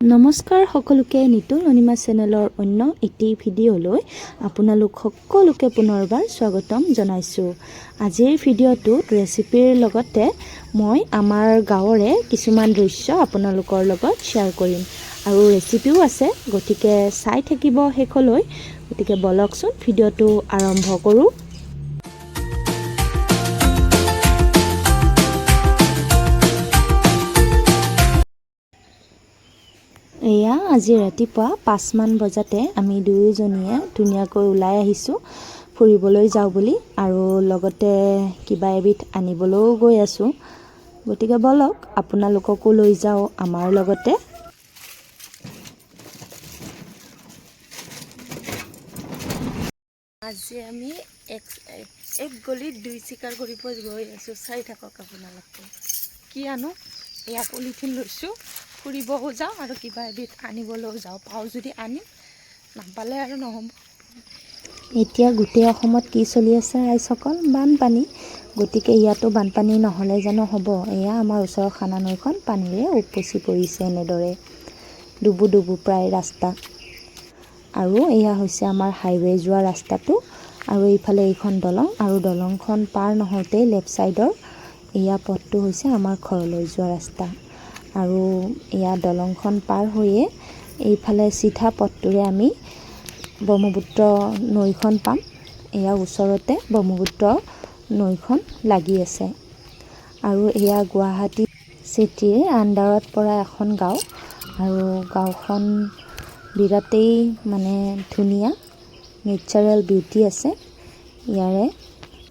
নমস্কাৰ সকলোকে নিতুল অনিমা চেনেলৰ অন্য এটি ভিডিঅ'লৈ আপোনালোক সকলোকে পুনৰবাৰ স্বাগতম জনাইছোঁ। আজিৰ ভিডিঅ'টোত ৰেচিপিৰ লগতে মই আমাৰ গাঁৱৰে কিছুমান দৃশ্য আপোনালোকৰ লগত শ্বেয়াৰ কৰিম। আৰু ৰেচিপিও আছে গতিকে চাই থাকিব শেষলৈ। গতিকে বলকচোন ভিডিঅ'টো আৰম্ভ কৰোঁ। আজি ৰাতিপুৱা পাঁচমান বজাতে আমি দুয়োজনীয়ে ধুনীয়াকৈ ওলাই আহিছোঁ ফুৰিবলৈ যাওঁ বুলি আৰু লগতে কিবা এবিধ আনিবলৈও গৈ আছোঁ। গতিকে ব'লক আপোনালোককো লৈ যাওঁ আমাৰ লগতে। আজি আমি এক এক গলিত দুই চিকাৰ কৰিব গৈ আছোঁ। চাই থাকক আপোনালোকে। কি আনো এয়া পলিথিন লৈছোঁ। ফুৰিবও যাওঁ আৰু কিবা এবিধ আনিবলৈও যাওঁ। পাওঁ যদি আনিম নাপালে আৰু নহ'ব। এতিয়া গোটেই অসমত কি চলি আছে আইসকল বানপানী। গতিকে ইয়াতো বানপানী নহ'লে জানো হ'ব। এয়া আমাৰ ওচৰৰ খানা নৈখন পানীৰে উপচি পৰিছে এনেদৰে। ডুবু ডুবু প্ৰায় ৰাস্তা। আৰু এয়া হৈছে আমাৰ হাইৱে যোৱা ৰাস্তাটো। আৰু এইফালে এইখন দলং আৰু দলংখন পাৰ নহওঁতেই লেফ্ট ছাইডৰ এয়া পথটো হৈছে আমাৰ ঘৰলৈ যোৱা ৰাস্তা। আৰু এয়া দলংখন পাৰ হৈয়ে এইফালে চিধা পথটোৰে আমি ব্ৰহ্মপুত্ৰ নৈখন পাম। এয়া ওচৰতে ব্ৰহ্মপুত্ৰ নৈখন লাগি আছে। আৰু এয়া গুৱাহাটী চিটিৰ আণ্ডাৰত পৰা এখন গাঁও। আৰু গাঁওখন বিৰাটেই মানে ধুনীয়া নেচাৰেল বিউটি আছে ইয়াৰে।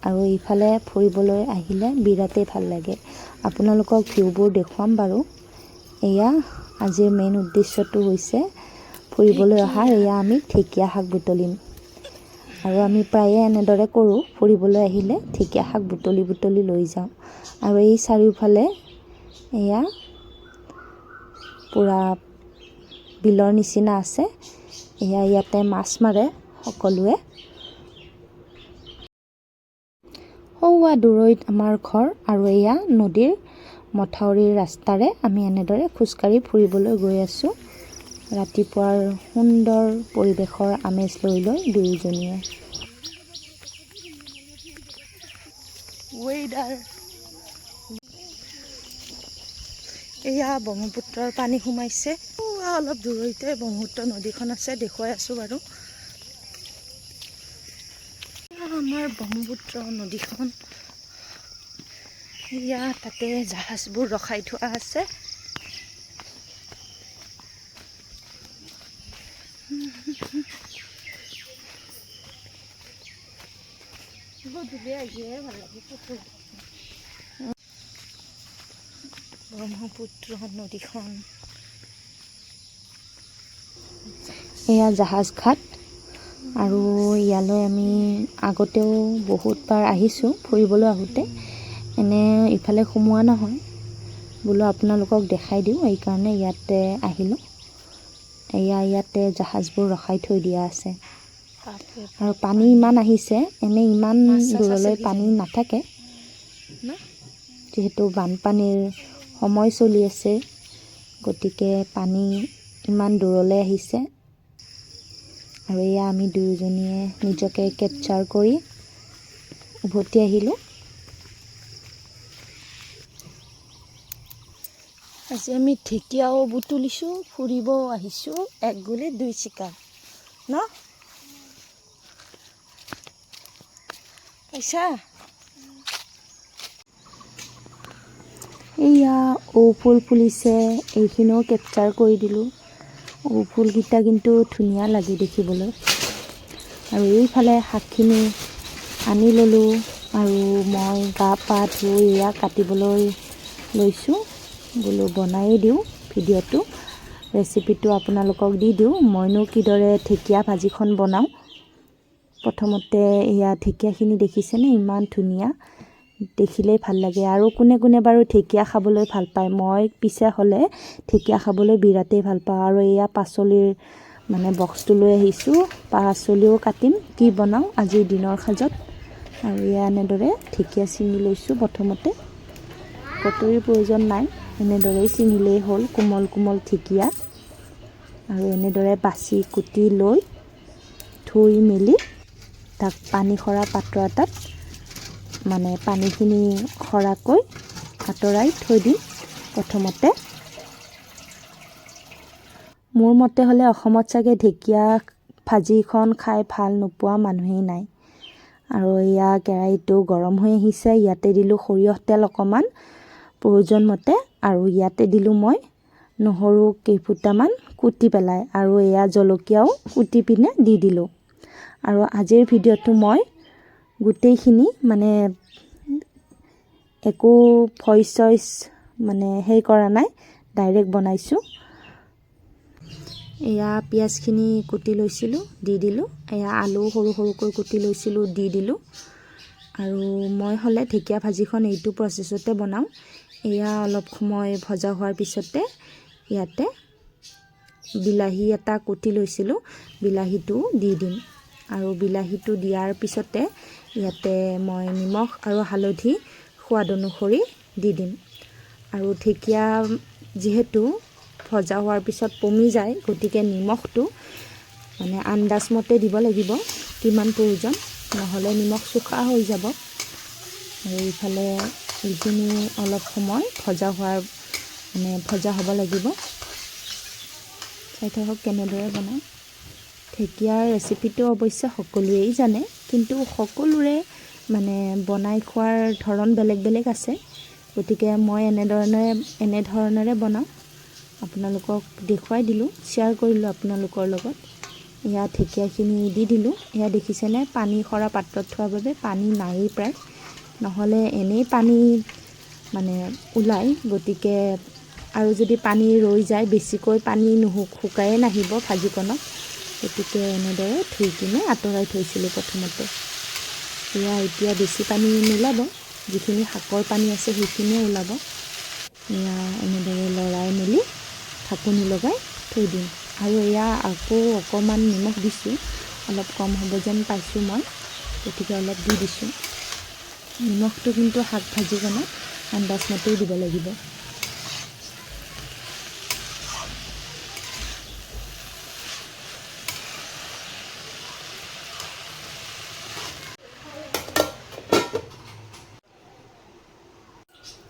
আৰু ইফালে ফুৰিবলৈ আহিলে বিৰাটেই ভাল লাগে। আপোনালোকক ভিউবোৰ দেখুৱাম বাৰু। এয়া আজিৰ মেইন উদ্দেশ্যটো হৈছে ফুৰিবলৈ অহাৰ এয়া আমি ঢেকীয়া শাক বুটলিম। আৰু আমি প্ৰায়ে এনেদৰে কৰোঁ ফুৰিবলৈ আহিলে ঢেকীয়া শাক বুটলি বুটলি লৈ যাওঁ। আৰু এই চাৰিওফালে এয়া পূৰা বিলৰ নিচিনা আছে। এয়া ইয়াতে মাছ মাৰে সকলোৱে। সৌৱা দূৰৈত আমাৰ ঘৰ আৰু এয়া নদীৰ মথাউৰিৰ ৰাস্তাৰে আমি এনেদৰে খোজকাঢ়ি ফুৰিবলৈ গৈ আছোঁ। ৰাতিপুৱাৰ সুন্দৰ পৰিৱেশৰ আমেজ লৈ লৈ দুয়োজনীয়ে। এয়া ব্ৰহ্মপুত্ৰৰ পানী সোমাইছে। অলপ দূৰৈতে ব্ৰহ্মপুত্ৰ নদীখন আছে দেখুৱাই আছোঁ বাৰু। আমাৰ ব্ৰহ্মপুত্ৰ নদীখন এয়া তাতে জাহাজবোৰ ৰখাই থোৱা আছে। ব্ৰহ্মপুত্ৰ নদীখন। এয়া জাহাজ ঘাট আৰু ইয়ালৈ আমি আগতেও বহুতবাৰ আহিছোঁ ফুৰিবলৈ আহোঁতে। এনে ইফালে সোমোৱা নহয়। বোলো আপোনালোকক দেখাই দিওঁ এইকাৰণে ইয়াতে আহিলোঁ। এয়া ইয়াতে জাহাজবোৰ ৰখাই থৈ দিয়া আছে। আৰু পানী ইমান আহিছে এনে ইমান দূৰলৈ? পানী নাথাকে। যিহেতু বানপানীৰ সময় চলি আছে গতিকে পানী ইমান দূৰলৈ আহিছে। আৰু এয়া আমি দুয়োজনীয়ে নিজকে কেপচাৰ কৰি উভতি আহিলোঁ। আজি আমি ঢেকীয়াও বুটলিছোঁ, ফুৰিবও আহিছোঁ, এক গুলি দুই চিকাৰ। ন? পাইছা? এয়া ঔ ফুল ফুলিছে, এইখিনিও কেপচাৰ কৰি দিলোঁ। ঔ ফুলকেইটা কিন্তু ধুনীয়া লাগে দেখিবলৈ। আৰু এইফালে শাকখিনি আনি ল'লোঁ আৰু মই গা পা ধুই এয়া কাটিবলৈ লৈছোঁ। বোলো বনায়েই দিওঁ ভিডিঅ'টো ৰেচিপিটো আপোনালোকক দি দিওঁ। মইনো কিদৰে ঢেকীয়া ভাজিখন বনাওঁ? প্ৰথমতে এয়া ঢেকীয়াখিনি দেখিছেনে? ইমান ধুনীয়া। দেখিলেই ভাল লাগে। আৰু কোনে কোনে বাৰু ঢেকীয়া খাবলৈ ভাল পায়? মই পিছে হ'লে ঢেকীয়া খাবলৈ বিৰাটেই ভাল পাওঁ। আৰু এয়া পাচলিৰ মানে বক্সটো লৈ আহিছোঁ। পাচলিও কাটিম। কি বনাওঁ আজিৰ দিনৰ সাজত? আৰু এয়া এনেদৰে ঢেকীয়া ছিঙি লৈছোঁ প্ৰথমতে। কটৰীৰ প্ৰয়োজন নাই। এনেদৰেই ছিঙিলেই হ'ল কোমল কোমল ঢেকীয়া। আৰু এনেদৰে বাচি কুটি লৈ ধুই মেলি তাক পানী সৰা পাত্ৰ এটাত মানে পানীখিনি সৰাকৈ আঁতৰাই থৈ দিম প্ৰথমতে। মোৰ মতে হ'লে অসমত চাগে ঢেকীয়া ভাজিখন খাই ভাল নোপোৱা মানুহেই নাই। আৰু এয়া কেৰাহীটো গৰম হৈ আহিছে ইয়াতে দিলোঁ সৰিয়হ তেল অকণমান। প্ৰয়োজন মতে আৰু ইয়াতে দিলোঁ মই নহৰু কেইফুটামান কুটি পেলাই আৰু এয়া জলকীয়াও কুটি পিনে দি দিলোঁ। আৰু আজিৰ ভিডিঅ'টো মই গোটেইখিনি মানে একো ভইচ চইচ মানে হেৰি কৰা নাই ডাইৰেক্ট বনাইছোঁ। এয়া পিঁয়াজখিনি কুটি লৈছিলোঁ দি দিলোঁ। এয়া আলু সৰু সৰুকৈ কুটি লৈছিলোঁ দি দিলোঁ। আৰু মই হ'লে ঢেকীয়া ভাজিখন এইটো প্ৰচেছতে বনাওঁ। এয়া অলপ সময় ভজা হোৱাৰ পিছতে ইয়াতে বিলাহী এটা কুটি লৈছিলোঁ। বিলাহীটো দি দিম। আৰু বিলাহীটো দিয়াৰ পিছতে ইয়াতে মই নিমখ আৰু হালধি সোৱাদ অনুসৰি দি দিম। আৰু ঢেকীয়া যিহেতু ভজা হোৱাৰ পিছত পমি যায় গতিকে নিমখটো মানে আন্দাজমতে দিব লাগিব কিমান প্ৰয়োজন। নহ'লে নিমখ চোকা হৈ যাব। আৰু ইফালে এইখিনি অলপ সময় ভজা হোৱাৰ মানে ভজা হ'ব লাগিব। চাই থাকক কেনেদৰে বনাওঁ। ঢেকীয়াৰ ৰেচিপিটো অৱশ্যে সকলোৱেই জানে কিন্তু সকলোৰে মানে বনাই খোৱাৰ ধৰণ বেলেগ বেলেগ আছে। গতিকে মই এনেধৰণে এনেধৰণেৰে বনাওঁ। আপোনালোকক দেখুৱাই দিলোঁ শ্বেয়াৰ কৰিলোঁ আপোনালোকৰ লগত। এয়া ঢেকীয়াখিনি দি দিলোঁ। এয়া দেখিছেনে? পানী সৰা পাত্ৰত থোৱাৰ বাবে পানী নায়েই প্ৰায়। নহ'লে এনেই পানী মানে ওলায়। গতিকে আৰু যদি পানী ৰৈ যায় বেছিকৈ পানী নুশু শুকায়ে নাহিব ভাজিকণত। গতিকে এনেদৰে ধুই কিনে আঁতৰাই থৈছিলোঁ প্ৰথমতে। এয়া এতিয়া বেছি পানী নোলাব যিখিনি শাকৰ পানী আছে সেইখিনিয়ে ওলাব। এয়া এনেদৰে লৰাই মেলি ঢাকনি লগাই থৈ দিম। আৰু এয়া আকৌ অকণমান নিমখ দিছোঁ। অলপ কম হ'ব যেন পাইছোঁ মই গতিকে অলপ দি দিছোঁ। নিমখটো কিন্তু শাক ভাজিকণত আন্দাজমতেই দিব লাগিব।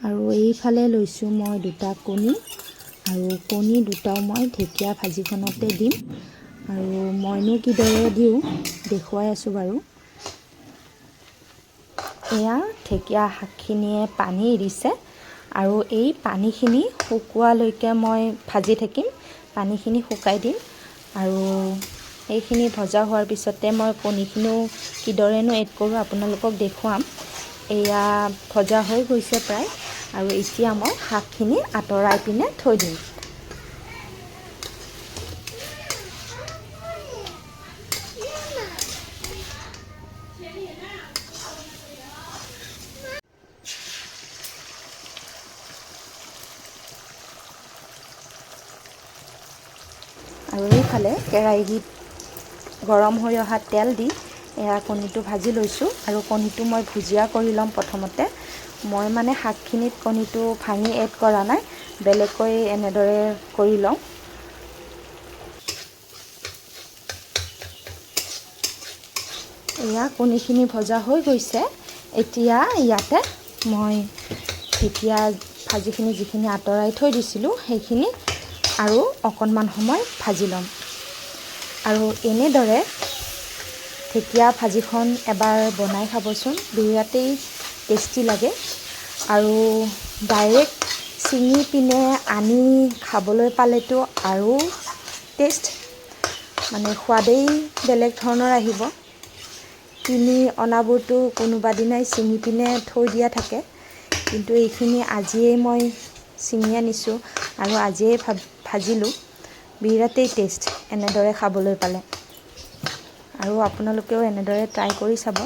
আৰু এইফালে লৈছোঁ মই দুটা কণী আৰু কণী দুটাও মই ঢেকীয়া ভাজিখনতে দিম। আৰু মইনো কিদৰে দিওঁ দেখুৱাই আছোঁ বাৰু। এয়া ঢেকীয়া শাকখিনিয়ে পানী এৰিছে আৰু এই পানীখিনি শুকোৱালৈকে মই ভাজি থাকিম। পানীখিনি শুকাই দিম আৰু এইখিনি ভজা হোৱাৰ পিছতে মই কণীখিনিও কিদৰেনো এড কৰোঁ আপোনালোকক দেখুৱাম। এয়া ভজা হৈ গৈছে প্ৰায় আৰু এতিয়া মই শাকখিনি আঁতৰাই পিনে থৈ দিম। এইফালে কেৰাহীত গৰম হৈ অহা তেল দি এয়া কণীটো ভাজি লৈছোঁ আৰু কণীটো মই ভুজিয়া কৰি ল'ম প্ৰথমতে। মই মানে শাকখিনিত কণীটো ভাঙি এড কৰা নাই বেলেগকৈ এনেদৰে কৰি লওঁ। এয়া কণীখিনি ভজা হৈ গৈছে। এতিয়া ইয়াতে মই ঢেকীয়া ভাজিখিনি যিখিনি আঁতৰাই থৈ দিছিলোঁ সেইখিনি আৰু অকণমান সময় ভাজি ল'ম। আৰু এনেদৰে ঢেকীয়া ভাজিখন এবাৰ বনাই খাবচোন। বিৰাটেই টেষ্টি লাগে। আৰু ডাইৰেক্ট ছিঙি পিনে আনি খাবলৈ পালেতো আৰু টেষ্ট মানে সোৱাদেই বেলেগ ধৰণৰ আহিব। কিনি অনাবোৰতো কোনোবা দিনাই ছিঙি পিনে থৈ দিয়া থাকে। কিন্তু এইখিনি আজিয়েই মই ছিঙি আনিছোঁ আৰু আজিয়েই ভাজিলোঁ। বিৰাটেই টেষ্ট এনেদৰে খাবলৈ পালে। আৰু আপোনালোকেও এনেদৰে ট্ৰাই কৰি চাব।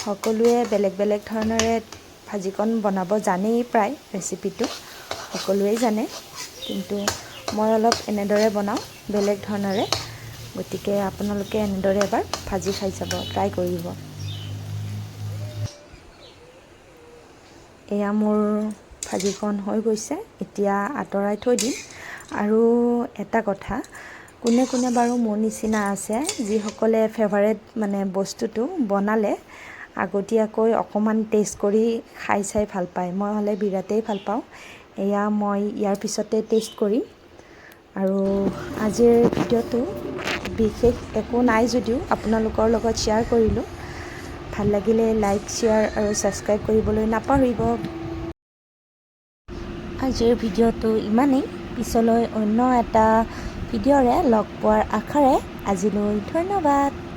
সকলোৱে বেলেগ বেলেগ ধৰণেৰে ভাজিকণ বনাব জানেই প্ৰায় ৰেচিপিটো সকলোৱেই জানে কিন্তু মই অলপ এনেদৰে বনাওঁ বেলেগ ধৰণেৰে। গতিকে আপোনালোকে এনেদৰে এবাৰ ভাজি খাই চাব ট্ৰাই কৰিব। এয়া মোৰ ভাজিকণ হৈ গৈছে। এতিয়া আঁতৰাই থৈ দিম। আৰু এটা কথা কোনে কোনে বাৰু মোৰ নিচিনা আছে যিসকলে ফেভাৰেট মানে বস্তুটো বনালে আগতীয়াকৈ অকণমান টেষ্ট কৰি খাই চাই ভাল পায়। মই হ'লে বিৰাটেই ভাল পাওঁ। এয়া মই ইয়াৰ পিছতে টেষ্ট কৰিম। আৰু আজিৰ ভিডিঅ'টো বিশেষ একো নাই যদিও আপোনালোকৰ লগত শ্বেয়াৰ কৰিলোঁ। ভাল লাগিলে লাইক শ্বেয়াৰ আৰু ছাবস্ক্ৰাইব কৰিবলৈ নাপাহৰিব। আজিৰ ভিডিঅ'টো ইমানেই। পিছলৈ অন্য এটা ভিডিঅ'ৰে লগ পোৱাৰ আশাৰে আজিলৈ ধন্যবাদ।